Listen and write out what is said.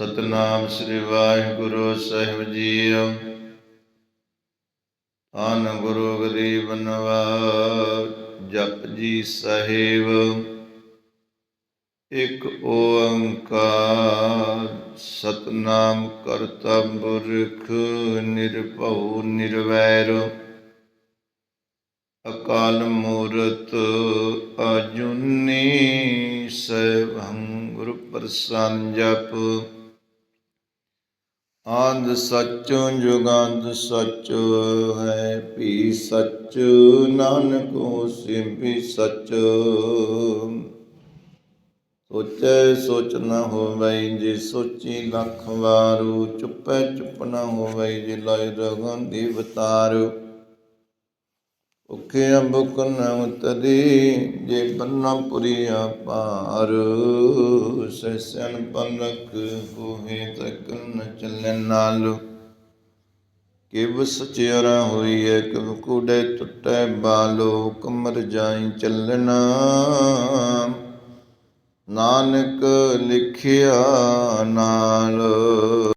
ਸਤਨਾਮ ਸ੍ਰੀ ਵਾਹਿਗੁਰੂ ਸਾਹਿਬ ਜੀਓ। ਆਨ ਗੁਰੂ ਗਰੀਬ ਨਵਾਜ ਜਪ ਜੀ ਸਾਹਿਬ। ਇਕ ਓੰਕਾਰ, ਸਤਨਾਮ ਕਰਤਾ ਪੁਰਖ, ਨਿਰਭਉ, ਨਿਰਵੈਰ। ਅਕਾਲ ਮੂਰਤ ਅਜੁਨੀ ਸੈਭੰ ਗੁਰ ਪ੍ਰਸੰਨ ਜਪ। ਆਦ ਸੱਚੋ ਜੁਗਾਦ ਸੱਚ ਹੈ ਵੀ ਸੱਚ ਨਾਨਕ ਹੋਸੀ ਵੀ ਸੋਚੈ। ਸੋਚ ਨਾ ਹੋਵੈ ਜੇ ਸੋਚੀ ਲੱਖ ਵਾਰੂ, ਚੁੱਪੈ ਚੁੱਪ ਨਾ ਹੋਵੈ ਜੇ ਲਾਇ ਰਗਾਂ ਦੀ ਵਤਾਰੂ। ਉਕੇ ਅੰਬੁਕ ਨ ਉਤਰੀ ਜੇ ਬੰਨਾ ਪੁਰੀਆ ਪਾਰ ਸੈਸਨ ਪਲਕ ਕੋਹੇ ਤੱਕ ਨ ਚੱਲੇ ਨਾਲ। ਕਿਵ ਸਚਿਆਰਾ ਹੋਈ ਹੈ ਕਿਵ ਕੂੜੇ ਟੁੱਟੇ ਬਾਲੋ, ਕਮਰ ਜਾਈ ਚੱਲਣਾ। ਨਾਨਕ ਲਿਖਿਆ ਨਾਲ।